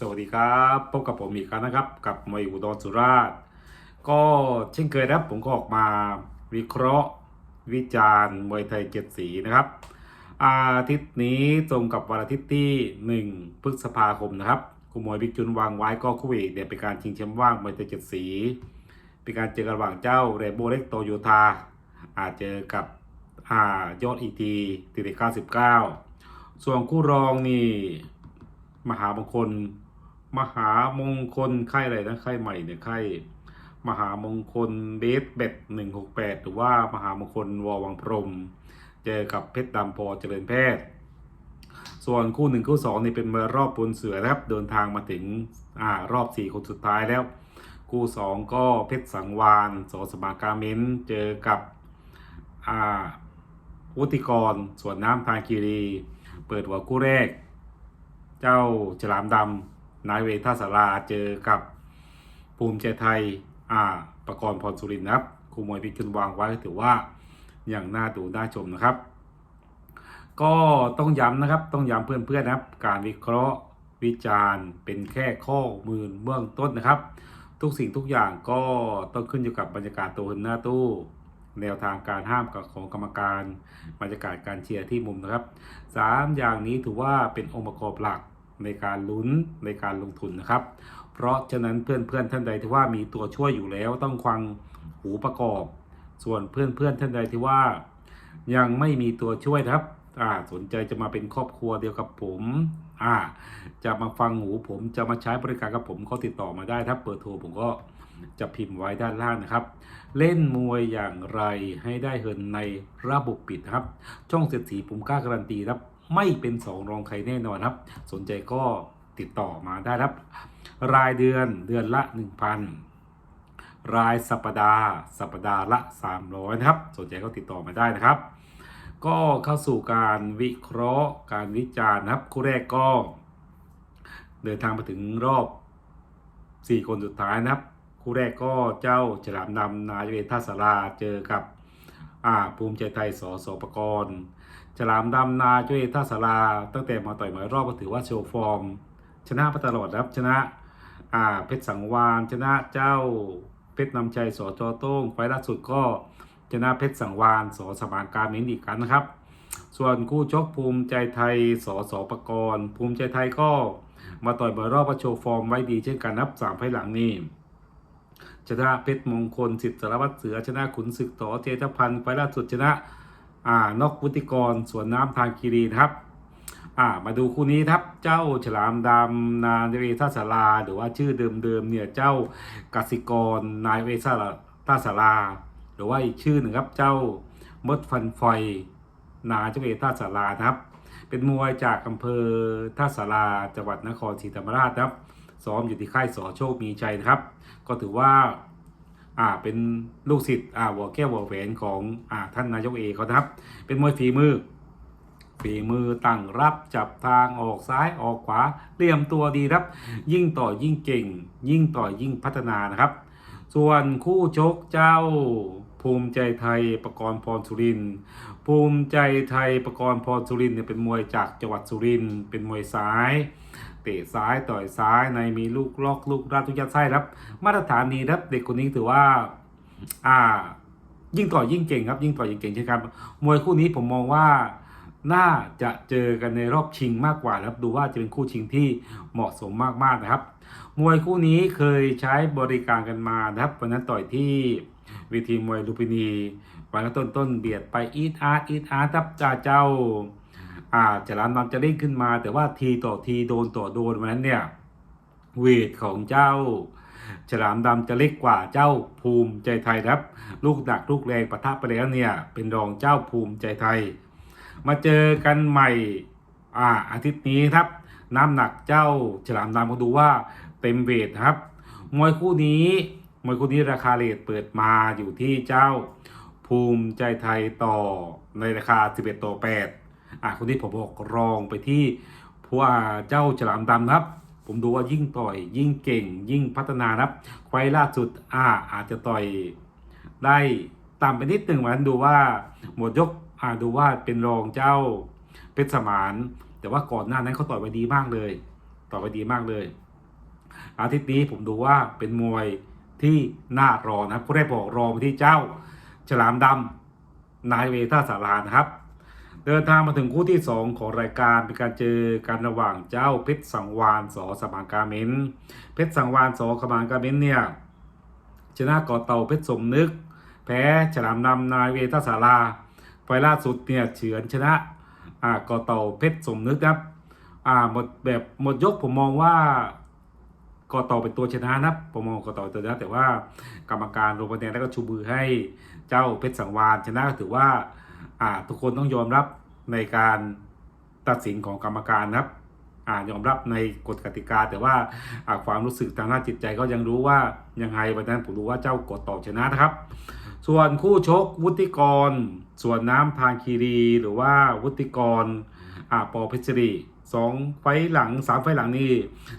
สวัสดีครับพบกับผมอีกครั้งนะครับ กับมวยอุดรสุราษฎร์ก็เช่นเคยนะครับ ผมก็ออกมาวิเคราะห์วิจารณ์มวยไทยเจ็ดสีนะครับ อาทิตย์นี้ตรงกับวันอาทิตย์ที่ 1 พฤษภาคมนะครับคุณมวยบิ๊กจุนวางไว้ก็คู่เอกเนี่ยเป็นการชิงแชมป์ว่างมวยไทยเจ็ดสี เป็นการเจอกันระหว่างเจ้าเรโบเล็กโตโยธาอาจเจอกับอ่ายอดอีทีติดเก้าสิบเก้าส่วนคู่รองนี่มหามงคล มหามงคลค่ายอะไรนะค่ายใหม่เนี่ยค่ายมหามงคลเบสเบ็ดหนึ่งหกแปดหรือว่ามหามงคลวอวังพรม เจอกับเพชรดำพอเจริญแพทย์ ส่วนคู่หนึ่งคู่สองนี่เป็นมวยรอบปนเสือครับเดินทางมาถึงอ่ารอบสี่คนสุดท้ายแล้ว คู่สองก็เพชรสังวานสสมากาเมนเจอกับอ่าวุติกรส่วนน้ำทางคีรี เปิดหัวคู่แรก เจ้าฉลามดำ นายเวท่าสาราเจอกับภูมิใจไทยอ่าประกรณ์พรสุรินทร์นะครับครูมวยพิจุนวางไว้ถือว่าอย่างน่าดูน่าชมนะครับ ก็ต้องย้ำนะครับต้องย้ำเพื่อนๆนะครับ การวิเคราะห์วิจารณ์เป็นแค่ข้อมูลเบื้องต้นนะครับ ทุกสิ่งทุกอย่างก็ต้องขึ้นอยู่กับบรรยากาศตัวหน้าตู้ แนวทางการห้ามกับของกรรมการบรรยากาศการเชียร์ที่มุมนะครับสามอย่างนี้ถือว่าเป็นองค์ประกอบหลัก ในการลุ้นในการลงทุนนะครับ เพราะฉะนั้นเพื่อนๆท่านใดที่ว่ามีตัวช่วยอยู่แล้วต้องฟังหูประกอบ ส่วนเพื่อนๆท่านใดที่ว่า ยังไม่มีตัวช่วยครับอ่าสนใจจะมาเป็นครอบครัวเดียวกับผมอ่าจะมาฟังหูผมจะมาใช้บริการกับผมก็ติดต่อมาได้ถ้าเปิดโทรผมก็จะพิมพ์ไว้ด้านล่างนะครับ เล่นมวยอย่างไรให้ได้เหินในระบบปิดนะครับ ช่องเศรษฐีผมกล้าการันตีครับ ไม่เป็นสองรองใครแน่นอนครับ สนใจก็ติดต่อมาได้ครับ รายเดือนเดือนละ 1,000 รายสัปดาห์ สัปดาห์ละ 300นะครับ สนใจก็ติดต่อมาได้นะครับ ก็เข้าสู่การวิเคราะห์การวิจารณ์นะครับ คู่แรกก็ เดินทางมาถึงรอบ 4 คนสุดท้ายนะครับ คู่แรกก็เจ้าฉลามดำนายเวท่าสาราเจอกับ อ่าภูมิใจไทยสสปกรณ์ฉลามดำนาช่วยท่าสาราตั้งแต่มาต่อยมวยรอบก็ถือว่าโชว์ฟอร์ม ชนะมาตลอดครับชนะอ่าเพชรสังวานชนะเจ้าเพชรนำชัยสจโต้งไฟล์ล่าสุดก็ชนะเพชรสังวานสสมานการเมนอีกครั้งนะครับ ส่วนคู่ชกภูมิใจไทยสสปกรณ์ภูมิใจไทยก็มาต่อยมวยรอบก็โชว์ฟอร์มไว้ดีเช่นกันนับสามไฟล์หลังนี้ ชนะเพชรมงคลสิทธิสารวัตรเสือชนะขุนศึกต่อเจตพันธ์ไฟล่าสุดชนะอ่านอกวุติกรสวนน้ำทางคีรีนะครับอ่ามาดูคู่นี้ครับเจ้าฉลามดำนาเวท่าสาราหรือว่าชื่อเดิมๆเนี่ยเจ้ากสิกรนายเวท่าท่าสาราหรือว่าอีกชื่อหนึ่งครับเจ้ามดฟันไฟนาเจาเวท่าสารานะครับ เป็นมวยจากอำเภอท่าสาราจังหวัดนครศรีธรรมราชครับ ซ้อมอยู่ที่ค่ายสอโชคมีชัยนะครับ ก็ถือว่าอ่าเป็นลูกศิษย์อ่าหัวแก้วหัวแหวนของอ่าท่านนายกเอกเขานะครับ เป็นมวยฝีมือฝีมือตั้งรับจับทางออกซ้ายออกขวาเตรียมตัวดีครับ ยิ่งต่อยิ่งเก่ง ยิ่งต่อยิ่งพัฒนานะครับ ส่วนคู่ชกเจ้า ภูมิใจไทยประกรณ์พรสุรินภูมิใจไทยประกรณ์พรสุรินเนี่ยเป็นมวยจากจังหวัดสุรินเป็นมวยซ้าย ตะซ้ายต่อยซ้ายในมีลูกลอกลูกรัดทุกยัดไส้ครับ มาตรฐานดีครับเด็กคนนี้ถือว่า อ่า ยิ่งต่อยยิ่งเก่งครับ ยิ่งต่อยยิ่งเก่งใช่ครับมวยคู่นี้ผมมองว่าน่าจะเจอกันในรอบชิงมากกว่าครับดูว่าจะเป็นคู่ชิงที่เหมาะสมมากๆนะครับ มวยคู่นี้เคยใช้บริการกันมานะครับวันนั้นต่อยที่เวทีมวยลุมพินีวันต้นต้นเบียดไปอีทอาร์ตอีทอาร์ตครับจ่าเจ้า อ่าจะรามนำจะเล่นขึ้นมา แต่ว่าทีต่อทีโดนต่อโดนวันนั้นเนี่ยเวทของเจ้า ฉลามดำจะเล็กกว่าเจ้าภูมิใจไทยครับ ลูกดักลูกแรงปะทะไปแล้วเนี่ย เป็นรองเจ้าภูมิใจไทย มาเจอกันใหม่อ่าอาทิตย์นี้ครับ น้ำหนักเจ้าฉลามดำก็ดูว่าเต็มเวทครับ มวยคู่นี้มวยคู่นี้ราคาเลทเปิดมาอยู่ที่เจ้าภูมิใจไทยต่อในราคา 11 ต่อ 8 อะคนนี้ผมบอกรองไปที่ผู้ว่าเจ้าฉลามดำครับ ผมดูว่ายิ่งต่อย ยิ่งเก่ง ยิ่งพัฒนานะครับไฟล่าสุดอ่าอาจจะต่อยได้ต่ำไปนิดหนึ่งวันดูว่าหมดยกอ่าดูว่าเป็นรองเจ้าเพชรสมาน แต่ว่าก่อนหน้านั้นเขาต่อยไปดีมากเลย ต่อยไปดีมากเลย อาทิตย์นี้ผมดูว่าเป็นมวยที่น่ารอนะครับก็ได้บอกรอไปที่เจ้าฉลามดำนายเวท่าสารานะครับ เดินทางมาถึงคู่ที่ 2 ของรายการเป็นการเจอกันระหว่างเจ้าเพชรสังวานสอสมานกาเมนเพชรสังวานสอสมานกาเมนเนี่ยชนะกอเต่าเพชรสมนึก แพ้ฉลามดำนายเวท่าสาราไฟล์ล่าสุดเนี่ยเฉือนชนะอ่ากอเต่าเพชรสมนึกครับอ่าหมดแบบหมดยกผมมองว่ากอเต่อเป็นตัวชนะนะผมมองกอต่อเป็นตัวชนะแต่ว่ากรรมการลงคะแนนแล้วก็ชูมือให้เจ้าเพชรสังวานชนะถือว่า ทุกคนต้องยอมรับในการตัดสินของกรรมการนะครับอยอมรับในกฎกติกา แต่ว่าความรู้สึกทางด้านจิตใจก็ยังรู้ว่ายังไงวันนั้นผมรู้ว่าเจ้ากดต่อชนะนะครับ ส่วนคู่ชกวุฒิกร ส่วนน้ำทางคีรีหรือว่าวุฒิกรอปอเพชรีสองไฟหลังสามไฟหลังนี่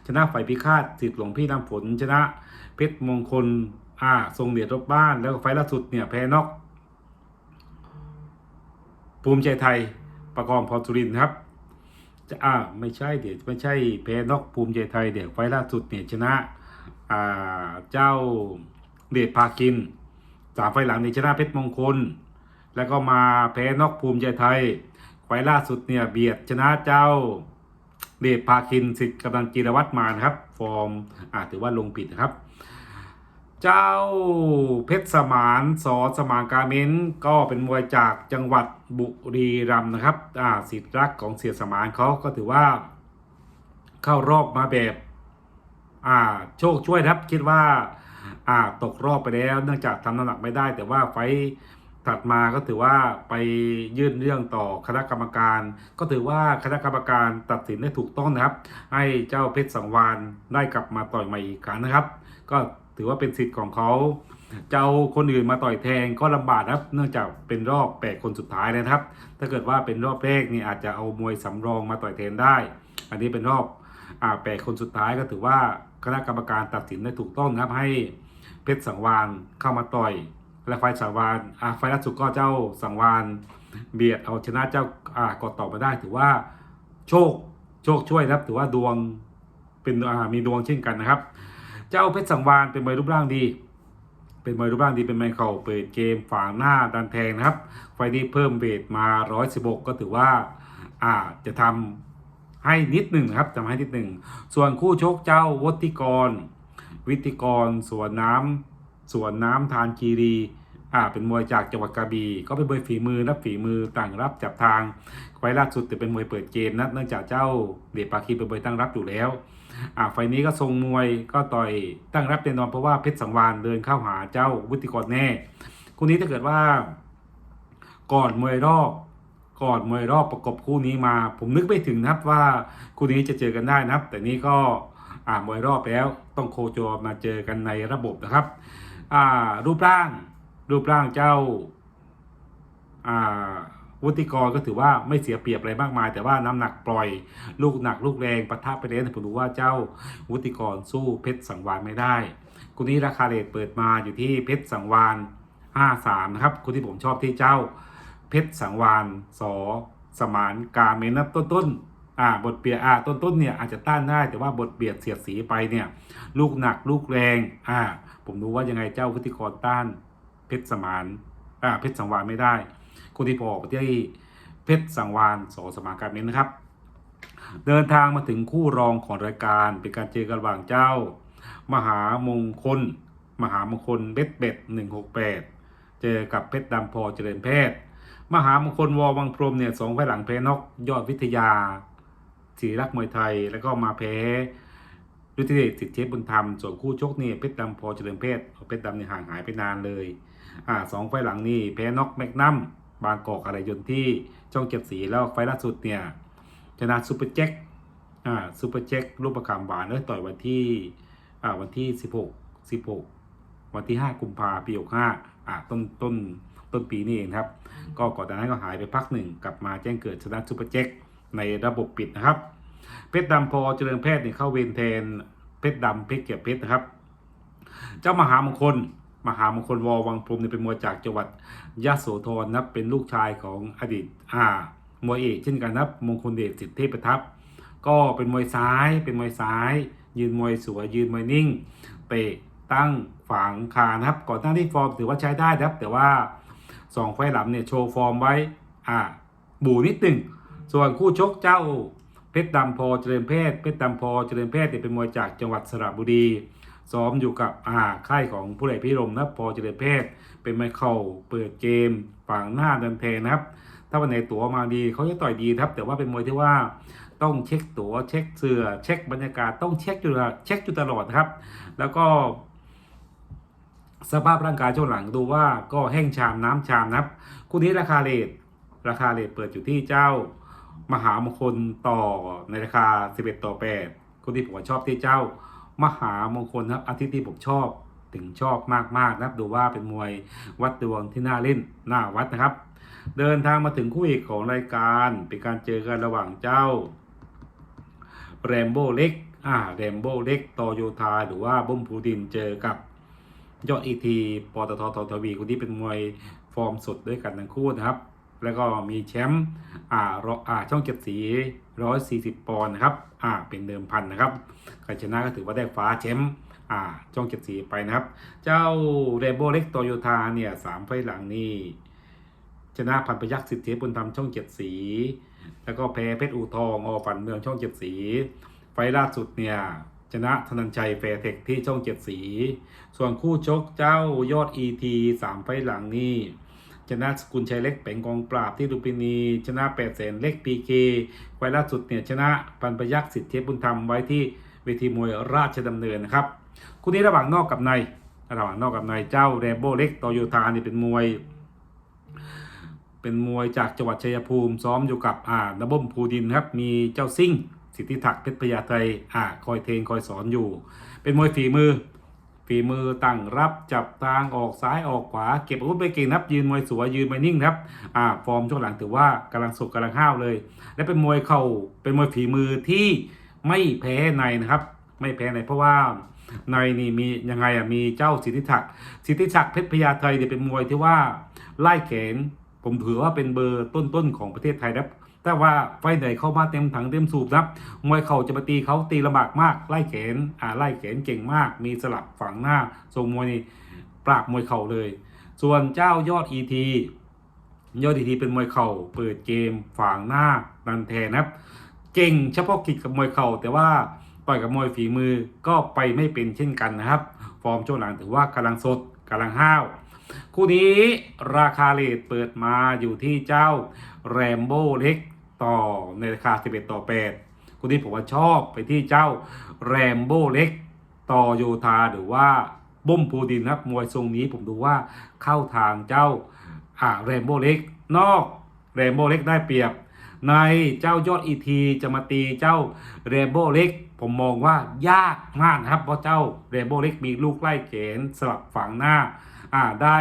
ชนะฝ่ายพิฆาตสิทธิ์หลวงพี่น้ำฝนชนะเพชรมงคลอ่าทรงเดียรบบ้านแล้วไฟล่าสุดเนี่ยแพ้นอก ภูมิใจไทยประกอบพรสุรินครับ จะอ่าไม่ใช่เดี๋ยวไม่ใช่แพ้นอกภูมิใจไทยเดี๋ยวไฟล์ล่าสุดเนี่ยชนะอ่าเจ้าเดชพากินสามไฟล์หลังเนี่ยชนะเพชรมงคล แล้วก็มาแพ้นอกภูมิใจไทยไฟล์ล่าสุดเนี่ยเบียดชนะเจ้าเดชพาคินสิทธิ์กำลังจีรวัตรมานะครับ ฟอร์มอาถือว่าลงผิดนะครับ เจ้าเพชรสมานสอสมานการเมนก็เป็นมวยจากจังหวัดบุรีรัมย์นะครับอ่าสิทธิ์รักของเสียสมานเขาก็ถือว่า เข้ารอบมาแบบอ่าโชคช่วยครับคิดว่าอ่าตกรอบไปแล้ว เนื่องจากทำน้ำหนักไม่ได้ แต่ว่าไฟถัดมาก็ถือว่าไปยื่นเรื่องต่อคณะกรรมการ ก็ถือว่าคณะกรรมการตัดสินได้ถูกต้องนะครับ ให้เจ้าเพชรสังวานได้กลับมาต่อยใหม่อีกครั้งนะครับ ก็ ถือว่าเป็นสิทธิ์ของเขาจะเอาคนอื่นมาต่อยแทนก็ลำบากนะครับ เนื่องจากเป็นรอบแปดคนสุดท้ายนะครับ ถ้าเกิดว่าเป็นรอบแรกนี่อาจจะเอามวยสำรองมาต่อยแทนได้ อันนี้เป็นรอบอ่าแปดคนสุดท้ายก็ถือว่าคณะกรรมการตัดสินได้ถูกต้องนะครับให้เพชรสังวานเข้ามาต่อย และไฟสังวานอ่าไฟล่าสุดก็เจ้าสังวานเบียดเอาชนะเจ้าอ่ากดต่อมาได้ ถือว่าโชคโชคช่วยนะครับ ถือว่าดวงเป็นมีดวงเช่นกันนะครับ เจ้าเพชรสังวานเป็นมวยรูปร่างดี เป็นมวยรูปร่างดีเป็นมวยเข่าเปิดเกมฝางหน้าดันแทงนะครับ ไฟนี้เพิ่มเวทมา 116 ก็ถือว่าอ่าจะทำให้นิดหนึ่งครับทำให้นิดหนึ่ง ส่วนคู่ชกเจ้าวัติกร วิติกรสวนน้ำสวนน้ำทานคีรีอ่าเป็นมวยจากจังหวัดกระบี่ก็เป็นมวยฝีมือนับฝีมือต่างรับจับทางไฟล์ล่าสุดแต่เป็นมวยเปิดเกมนะเนื่องจากเจ้าเดชปาคีเป็นมวยตั้งรับอยู่แล้ว อ่าไฟนี้ก็ทรงมวยก็ต่อยตั้งรับแน่นอนเพราะว่าเพชรสังวานเดินเข้าหาเจ้าวุฒิกรแน่คู่นี้ถ้าเกิดว่าก่อนมวยรอบก่อนมวยรอบประกบคู่นี้มา ผมนึกไม่ถึงนะครับว่าคู่นี้จะเจอกันได้นะครับ แต่นี่ก็อ่ามวยรอบแล้วต้องโคจรมาเจอกันในระบบนะครับอ่ารูปร่าง รูปร่างเจ้าอ่า วุฒิกรก็ถือว่าไม่เสียเปรียบอะไรมากมาย แต่ว่าน้ำหนักปล่อย ลูกหนักลูกแรงปะทะไปแล้วผมรู้ว่าเจ้าวุฒิกรสู้เพชรสังวานไม่ได้คู่นี้ราคาเลทเปิดมาอยู่ที่เพชรสังวาน53นะครับคู่ที่ผมชอบที่เจ้า เพชรสังวานสอสมานกาเมนนต้นต้นอ่าบทเบียดอ่าต้นต้นเนี่ยอาจจะต้านได้แต่ว่าบทเบียดเสียดสีไปเนี่ย ลูกหนักลูกแรงอ่าผมดูว่ายังไงเจ้าวุฒิกรต้านเพชรสมานอ่าเพชรสังวานไม่ได้ คู่ที่พอไปที่เพชรสังวานสอสมานการเมนนะครับ เดินทางมาถึงคู่รองของรายการเป็นการเจอกันระหว่างเจ้า มหามงคล มหามงคลเบ็ดเบ็ดหนึ่งหกแปดเจอกับเพชรดำพอเจริญแพทย์ มหามงคลวอวังพรมเนี่ยสองไฟหลังแพ้นอกยอดวิทยาศรีรักมวยไทยแล้วก็มาแพ้ฤทธิเดชสิทธิเทพบุญธรรมส่วนคู่ชกเนี่ยเพชรดำพอเจริญเพชรเพชรดำเนี่ยห่างหายไปนานเลยอ่าสองไฟหลังนี่แพ้นอกแมกนัม บางกอกอะไรยนที่ช่องเจ็ดสีแล้วไฟล่าสุดเนี่ยชนะซูเปอร์แจ็คอ่าซูเปอร์แจ็ครูปประคำหวานเอ้ยต่อยวันที่อ่าวันที่สิบหกสิบหกวันที่ห้ากุมภาปีหกห้าอ่าต้นต้นต้นปีนี่เองครับ ก็ก่อนหน้านั้นก็หายไปพักหนึ่งกลับมาแจ้งเกิดชนะซูเปอร์แจ็คในระบบปิดนะครับ เพชรดำพอเจริญแพทย์เนี่ยเข้าเวรแทนเพชรดำเพชรเกียรติเพชรนะครับ เจ้ามหามงคล มหามงคลวอวังพรมเนี่ยเป็นมวยจากจังหวัดยะโสธรนะเป็นลูกชายของอดีตอ่ามวยเอกเช่นกันนับมงคลเดชสิทธิเทพประทับก็เป็นมวยซ้ายเป็นมวยซ้าย ยืนมวยสวยยืนมวยนิ่งเตะตั้งฝางคานะครับ ก่อนหน้าที่ฟอร์มถือว่าใช้ได้นะครับ แต่ว่าสองไฟหลังเนี่ยโชว์ฟอร์มไว้อ่าบูนิดหนึ่งส่วนคู่ชกเจ้าเพชรดำพอเจริญเพศเพชรดำพอเจริญเพศเนี่ยเป็นมวยจากจังหวัดสระบุรี ซ้อมอยู่กับอ่าค่ายของผู้ใหญ่พิรมนะพอเจริญเพศเป็นไมเคิลเปิดเกมฝั่งหน้าดินเทนะครับ ถ้าวันไหนตั๋วมาดีเขาจะต่อยดีครับ แต่ว่าเป็นมวยที่ว่าต้องเช็คตั๋วเช็คเสือเช็คบรรยากาศต้องเช็คอยู่เช็คอยู่ตลอดครับ แล้วก็สภาพร่างกายช่วงหลังดูว่าก็แห้งชามน้ำชามนะครับคู่นี้ราคาเลทราคาเลทเปิดอยู่ที่เจ้ามหามงคลต่อในราคา 11 ต่อ 8 คู่ที่ผมชอบที่เจ้า มหามงคลครับอาทิตย์ที่ผมชอบถึงชอบมากๆนะครับดูว่าเป็นมวยวัดดวงที่น่าเล่นน่าวัดนะครับ เดินทางมาถึงคู่เอกของรายการเป็นการเจอกันระหว่างเจ้าแรมโบ้เล็กอ่าแรมโบ้เล็กโตโยธาหรือว่าบุ้มพูดินเจอกับยอดอีทีปตทททวีคนที่เป็นมวยฟอร์มสดด้วยกันทั้งคู่นะครับ แล้วก็มีแชมป์อ่ารออ่าช่องเก็บสี 140 ปอนด์นะครับอ่าเป็นเดิมพันนะครับใครชนะก็ถือว่าได้ฟ้าแชมป์อ่าช่องเก็บสีไปนะครับ เจ้าเรโบเล็กโตโยธาเนี่ยสามไฟหลังนี่ชนะพันพยักษ์สิทธิเทพบุญธรรมช่องเจ็ดสี แล้วก็แพ้เพชรอูทองอฝันเมืองช่องเจ็ดสี ไฟล่าสุดเนี่ยชนะธนันชัยแฟร์เทคที่ช่องเจ็ดสี ส่วนคู่ชกเจ้ายอด ET สามไฟหลังนี่ ชนะสกุลชัยเล็กแป่งกองปราบที่ลุมพินี ชนะแปดแสนเล็กพีเคไฟล์ล่าสุดเนี่ยชนะปันพยักษ์สิทธิเทพบุญธรรมไว้ที่เวทีมวยราชดำเนินนะครับคู่นี้ระหว่างนอกกับในระหว่างนอกกับในเจ้าแรมโบเล็กโตโยธานี่เป็นมวย เป็นมวยจากจังหวัดชัยภูมิซ้อมอยู่กับอ่าดับเบิลภูดินครับมีเจ้าซิ่ง สิทธิศักเพชรพญาไทอ่าคอยเทรนคอยสอนอยู่ เป็นมวยฝีมือ ฝีมือตั้งรับจับทางออกซ้ายออกขวา เก็บอาวุธไปเก่งนับยืนมวยสวยยืนมวยนิ่งครับอ่าฟอร์มช่วงหลังถือว่ากำลังสุกกำลังห้าวเลย และเป็นมวยเข่าเป็นมวยฝีมือที่ไม่แพ้ในนะครับ ไม่แพ้ในเพราะว่าในนี่มียังไงอะมีเจ้าสิทธิศักดิ์สิทธิศักดิ์เพชรพญาไทเนี่ยเป็นมวยที่ว่าไล่แขนผมถือว่าเป็นเบอร์ต้นๆของประเทศไทยนะครับ แต่ว่าไฟไหนเข้ามาเต็มถังเต็มสูบนะครับมวยเข่าจะมาตีเขาตีลำบากมาก ไล่แขนอ่าไล่แขนเก่งมาก มีสลับฝั่งหน้าทรงมวยนี่ปราบมวยเข่าเลย ส่วนเจ้ายอดอีทียอดอีทีเป็นมวยเข่าเปิดเกมฝั่งหน้านันแทนนะครับเก่งเฉพาะกิจกับมวยเข่าแต่ว่าต่อยกับมวยฝีมือก็ไปไม่เป็นเช่นกันนะครับ ฟอร์มช่วงหลังถือว่ากำลังสดกำลังห้าว คู่นี้ราคาเลทเปิดมาอยู่ที่เจ้าแรมโบ้เล็ก ต่อในราคา 11 ต่อ 8คู่นี้ผมว่าชอบไปที่เจ้าแรมโบ้เล็ก ต่อโยธาหรือว่าบุ้มภูดินครับมวยทรงนี้ผมดูว่าเข้าทางเจ้าอ่าแรมโบ้เล็ก นอกแรมโบ้เล็กได้เปรียบ ในเจ้ายอดอีทีจะมาตีเจ้าเรมโบ้เล็ก ผมมองว่ายากมากนะครับ เพราะเจ้าเรมโบ้เล็กมีลูกไล่เขนสลับฝังหน้าอ่าได้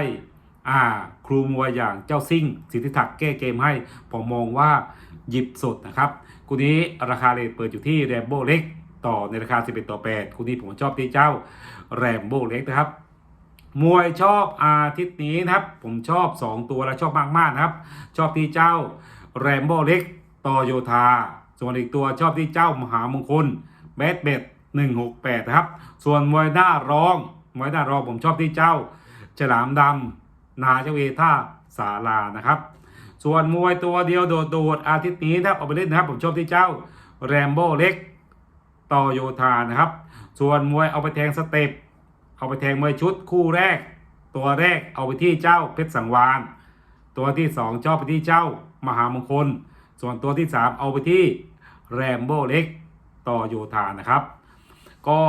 อ่าครูมวยอย่างเจ้าซิ่งสิทธิศักดิ์แก้เกมให้ ผมมองว่า หยิบสดนะครับคู่นี้ราคาเลทเปิดอยู่ที่แรมโบ้เล็กต่อในราคา 11 ต่อ 8 คู่นี้ผมชอบที่เจ้าแรมโบ้เล็กนะครับมวยชอบอาทิตย์นี้นะครับ ผมชอบ 2 ตัวและชอบมากๆนะครับ ชอบที่เจ้าแรมโบ้เล็กต่อโยธา ส่วนอีกตัวชอบที่เจ้ามหามงคลแบดเบ็ด168 นะครับ ส่วนมวยหน้ารองมวยหน้ารองผมชอบที่เจ้า ฉลามดำนาเจาเวท่าสาลานะครับ ส่วนมวยตัวเดียวโดดๆอาทิตย์นี้นะครับเอาไปเล่นนะครับ ผมชอบที่เจ้าแรมโบ้เล็กต่อโยธานะครับ ส่วนมวยเอาไปแทงสเต็ปเอาไปแทงมวยชุดคู่แรก ตัวแรกเอาไปที่เจ้าเพชรสังวานตัวที่สองชอบไปที่เจ้ามหามงคล ส่วนตัวที่สามเอาไปที่แรมโบ้เล็กต่อโยธานะครับ ก็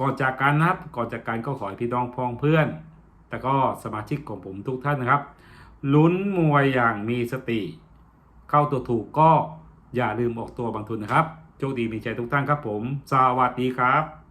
ก่อนจากกันนะครับก่อนจากกันก็ขอให้พี่น้องพ้องเพื่อน แต่ก็สมาชิกของผมทุกท่านนะครับ ลุ้นมวยอย่างมีสติ เข้าตัวถูกก็อย่าลืมออกตัวบางทุนนะครับ โชคดีมีใจทุกท่านครับผม สวัสดีครับ